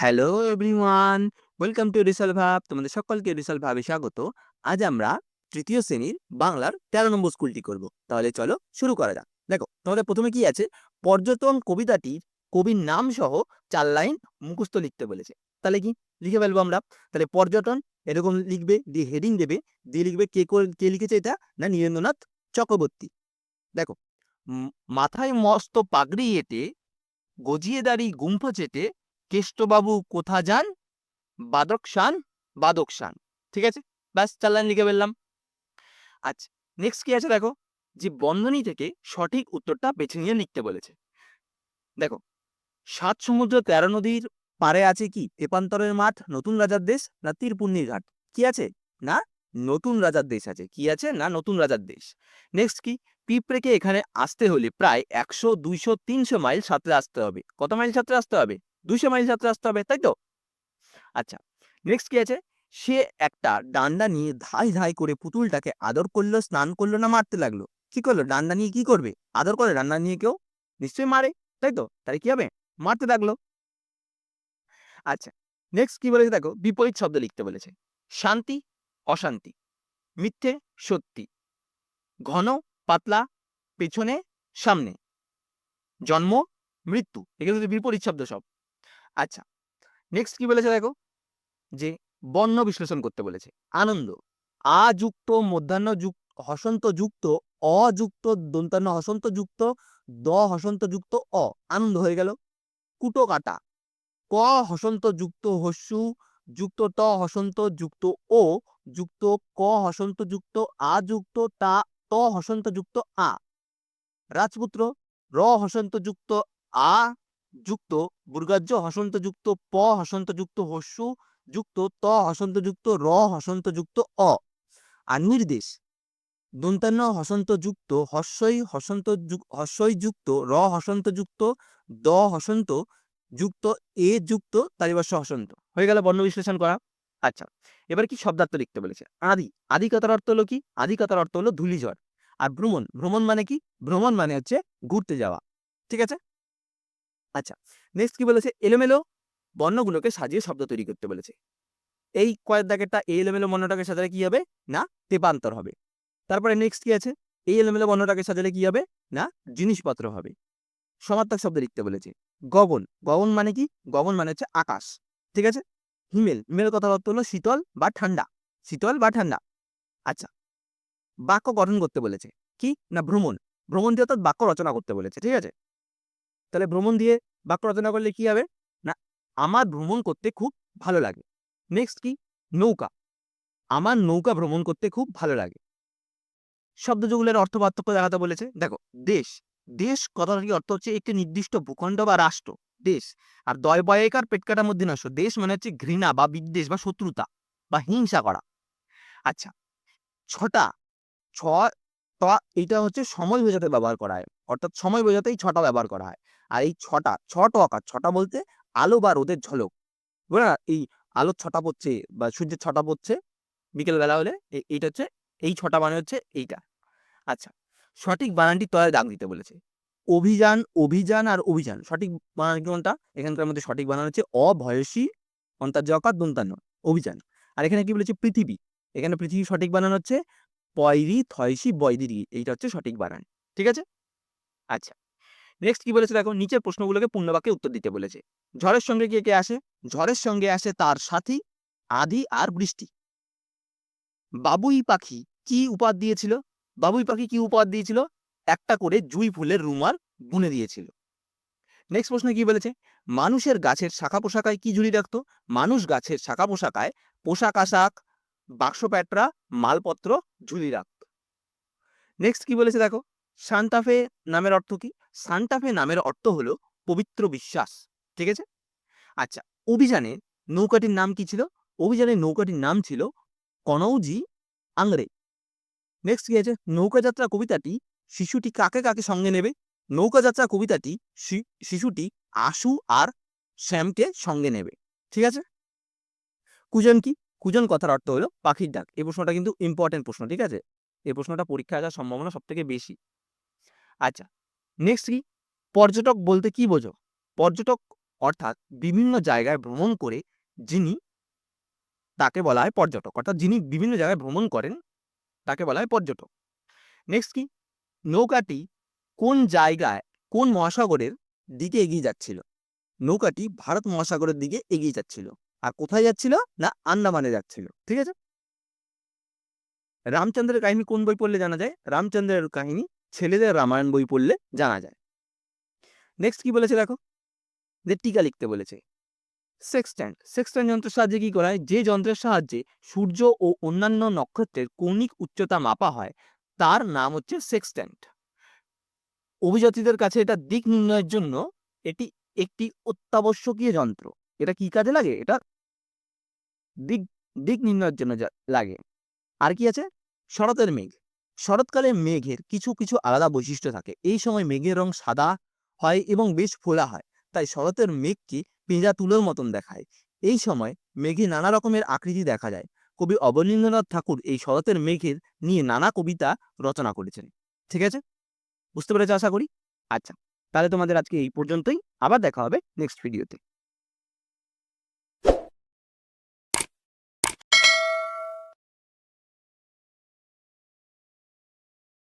Hello everyone, welcome to Risal ভাব, তোমাদের সকলকে রিসাল ভাবে স্বাগত। আজ আমরা তৃতীয় শ্রেণির বাংলার তেরো নম্বর স্কুলটি করব। তাহলে চলো শুরু করা যাক। দেখো, তোমাদের প্রথমে কি আছে? পর্যটন কবিতাটির কবির নাম সহ চার লাইন মুখস্থ লিখতে বলেছে। তাহলে কি? লিখে ফেলব আমরা। তাহলে পর্যটন এরকম লিখবে, দিয়ে হেডিং দেবে, দিয়ে লিখবে কে কে লিখেছে এটা? না নীরেন্দ্রনাথ চক্রবর্তী। দেখো মাথায় মস্ত পাগড়ি এঁটে, গজিয়ে দাঁড়ি গুম্ফা চেটে কেষ্টবাবু কোথা যান? বাদক শান বাদক শান ঠিক আছে? ব্যাস চার লাইন লিখে ফেললাম। আচ্ছা নেক্সট কি আছে দেখো? যে বন্ধনী থেকে সঠিক উত্তরটা বেছে নিয়ে লিখতে বলেছে। দেখো, সাত সমুদ্র তেরো নদীর পারে আছে কি? তেপান্তরের মাঠ, নতুন রাজার দেশ না তীরপুণ্যির ঘাট? কি আছে? না নতুন রাজার দেশ আছে। কি আছে? না নতুন রাজার দেশ। নেক্সট কি? পিঁপড়েকে এখানে আসতে হলে প্রায় একশো, দুইশো, তিনশো মাইল সাঁতরে আসতে হবে। কত মাইল সাঁতরে আসতে হবে? দুইশো মাইল সাঁতরে আসতে হবে, তাই তো? আচ্ছা নেক্সট কি আছে? সে একটা ডান্ডা নিয়ে ধাই ধাই করে পুতুলটাকে আদর করল, স্নান করল না মারতে লাগল। কি করল? ডান্ডা নিয়ে কি করবে? আদর করে ডান্ডা নিয়ে কেউ? নিশ্চয়ই মারে, তাই তো? তাহলে কি হবে? মারতে লাগল। আচ্ছা নেক্সট কি বলেছে দেখো? বিপরীত শব্দ লিখতে বলেছে। শান্তি, অশান্তি, মিথ্যে, সত্যি, ঘন, পাতলা, পেছনে, সামনে, জন্ম, মৃত্যু। এগুলো বিপরীত শব্দ সব। আচ্ছা নেক্সট কি বলেছে দেখো? যে বর্ণ বিশ্লেষণ করতে বলেছে। আনন্দ, আ যুক্ত, মধ্যাহ্ন যুক্ত, হসন্ত যুক্ত অযুক্ত দন্তান্ন হসন্ত যুক্ত, দ হসন্ত যুক্ত, অ। আনন্দ হয়ে গেল। কুটো কাটা, ক হসন্ত যুক্ত হস্যু, যুক্ত ত হসন্ত যুক্ত ও, যুক্ত ক হসন্ত যুক্ত আ, যুক্ত তা, ত হসন্ত যুক্ত আ। রাজপুত্র, র হসন্ত যুক্ত আ যুক্ত, বুর্গাজ্য হসন্ত যুক্ত, প হসন্ত যুক্ত, হস্যু যুক্ত, ত হসন্ত যুক্ত, র হসন্ত যুক্ত, অ। আর নির্দেশ, দন্তান্ন হসন্ত যুক্ত, হস্যই হসন্ত হস্যই যুক্ত, র হসন্ত যুক্ত, দ হসন্ত যুক্ত, এ যুক্ত তালিবাস্য হসন্ত। হয়ে গেল বর্ণ বিশ্লেষণ করা। আচ্ছা এবার কি শব্দার্থ লিখতে বলেছে? আদি আদি কথার অর্থ হলো কি? আদি কথার অর্থ হলো ধূলিঝড়। আর ভ্রমণ ভ্রমণ মানে কি? ভ্রমণ মানে হচ্ছে ঘুরতে যাওয়া। ঠিক আছে? আচ্ছা নেক্সট কি বলেছে? এলোমেলো বর্ণগুলোকে সাজিয়ে শব্দ তৈরি করতে বলেছে। এই কয়েক দাগেরটা এই এলোমেলো বর্ণটাকে সাজালে কি হবে? না তেপান্তর হবে। তারপরে নেক্সট কি আছে? এই এলোমেলো বর্ণটাকে সাজালে কি হবে? না, জিনিসপত্র হবে। সমার্থক শব্দ লিখতে বলেছে। গগন গগন মানে কি? গগন মানে হচ্ছে আকাশ। ঠিক আছে? হিমেল হিমেলের কথা অর্থ হলো শীতল বা ঠান্ডা। শীতল বা ঠান্ডা। আচ্ছা বাক্য গঠন করতে বলেছে। কি? না, ভ্রমণ। ভ্রমণ দিয়ে অর্থাৎ বাক্য রচনা করতে বলেছে। ঠিক আছে? তাহলে ভ্রমণ দিয়ে বাক্য রচনা করলে কি হবে? না, আমার ভ্রমণ করতে খুব ভালো লাগে। নেক্সট কি? নৌকা। আমার নৌকা ভ্রমণ করতে খুব ভালো লাগে। শব্দযুগলের অর্থ পার্থক্য দেখাতে বলেছে। দেখো, দেশ। দেশ কথাটির অর্থ হচ্ছে একটি নির্দিষ্ট ভূখণ্ড বা রাষ্ট্র? দেশ। আর দয় বয়কার পেটকাটার মধ্যে নষ্ট দেশ মানে হচ্ছে ঘৃণা বা বিদ্বেষ বা শত্রুতা বা হিংসা করা। আচ্ছা ছটা। ছ, ট, এইটা হচ্ছে সময় বোঝাতে ব্যবহার করা হয়। অর্থাৎ সময় বোঝাতেই ছটা ব্যবহার করা হয়। আর এই ছটা ছ টকার ছটা বলতে আলো বা রোদের ঝলক। বুঝলে এই আলোর ছটা পড়ছে বা সূর্যের ছটা পড়ছে বিকেল বেলা হলে এইটা হচ্ছে, এই ছটা মানে হচ্ছে এইটা। আচ্ছা সঠিক বানানটি তলায় দাগ দিতে বলেছে। অভিযান অভিযান আর অভিযান, সঠিক বানান কোনটা? এখানকার মধ্যে সঠিক বানান হচ্ছে অভয়সী অন্তর্জকার দন্তান্ন, অভিযান। আর এখানে কি বলেছে? পৃথিবী। এখানে পৃথিবী সঠিক বানান হচ্ছে পয়রি, থয়সি বয়দিরি এইটা হচ্ছে সঠিক বানান। ঠিক আছে? আচ্ছা। নেক্সট কি বলেছে দেখো? নিচের প্রশ্নগুলোকে পূর্ণবাক্যে উত্তর দিতে বলেছে। ঝড়ের সঙ্গে কে কে আসে? ঝড়ের সঙ্গে আসে তার সাথী আধি আর বৃষ্টি। বাবুই পাখি কি উপহার দিয়েছিল? বাবুই পাখি কি উপহার দিয়েছিল? একটা করে জুই ফুলের রুমাল বুনে দিয়েছিল। নেক্সট প্রশ্ন কি বলেছে? মানুষের গাছের শাখা পোশাকায় কি ঝুলি রাখতো? মানুষ গাছের শাখা পোশাকায় পোশাক আশাক, বাক্স প্যাটরা, মালপত্র ঝুলি রাখতো। নেক্সট কি বলেছে দেখো? সান্তাফে নামের অর্থ কি? সান্তাফে নামের অর্থ হলো পবিত্র বিশ্বাস। ঠিক আছে? আচ্ছা অভিযানে নৌকাটির নাম কি ছিল? অভিযানের নৌকাটির নাম ছিল কনৌজি আংরে নেক্সট কি আছে? নৌকাযাত্রা কবিতাটি শিশুটি কাকে কাকে সঙ্গে নেবে? নৌকাযাত্রা কবিতাটি শিশুটি আশু আর শ্যামকে সঙ্গে নেবে। ঠিক আছে? কুজন কি? কুজন কথার অর্থ হলো পাখির ডাক। এই প্রশ্নটা কিন্তু ইম্পর্টেন্ট প্রশ্ন, ঠিক আছে? এই প্রশ্নটা পরীক্ষায় আসার সম্ভাবনা সব থেকে বেশি। আচ্ছা নেক্সট কি? পর্যটক বলতে কি বোঝো? পর্যটক অর্থাৎ বিভিন্ন জায়গায় ভ্রমণ করে যিনি তাকে বলা হয় পর্যটক, অর্থাৎ যিনি বিভিন্ন জায়গায় ভ্রমণ করেন তাকে বলা হয় পর্যটক। নেক্সট কি? নৌকাটি কোন জায়গায়, কোন মহাসাগরের দিকে এগিয়ে যাচ্ছিল? নৌকাটি ভারত মহাসাগরের দিকে এগিয়ে যাচ্ছিল। আর কোথায় যাচ্ছিল? না, আন্দামানে যাচ্ছিল। ঠিক আছে? রামচন্দ্রের কাহিনী কোন বই পড়লে জানা যায়? রামচন্দ্রের কাহিনী ছেলেদের রামায়ণ বই পড়লে জানা যায়। নেক্সট কি বলেছে দেখো? যে টিকা লিখতে বলেছে। সেক্সট্যান্ড সেক্সট্যান্ড যন্ত্রের সাহায্যে কি করা হয়? যে যন্ত্রের সাহায্যে সূর্য ও অন্যান্য নক্ষত্রের কৌণিক উচ্চতা মাপা হয়, তার নাম হচ্ছে সেক্সট্যান্ড অভিজাতীদের কাছে এটা দিক নির্ণয়ের জন্য এটি একটি অত্যাবশ্যকীয় যন্ত্র। এটা কি কাজে লাগে? এটা দিক দিক নির্ণয়ের জন্য লাগে। আর কি আছে? শরতের মেঘ। শরৎকালে মেঘের কিছু কিছু আলাদা বৈশিষ্ট্য থাকে। এই সময় মেঘের রং সাদা হয় এবং বেশ ফোলা হয়, তাই শরতের মেঘকে পেঁজা তুলোর মতন দেখায়। এই সময় মেঘে নানা রকমের আকৃতি দেখা যায়। কবি অবনীন্দ্রনাথ ঠাকুর এই শরতের মেঘের নিয়ে নানা কবিতা রচনা করেছেন। ঠিক আছে? বুঝতে পেরেছ আশা করি? আচ্ছা তাহলে তোমাদের আজকে এই পর্যন্তই। আবার দেখা হবে নেক্সট ভিডিওতে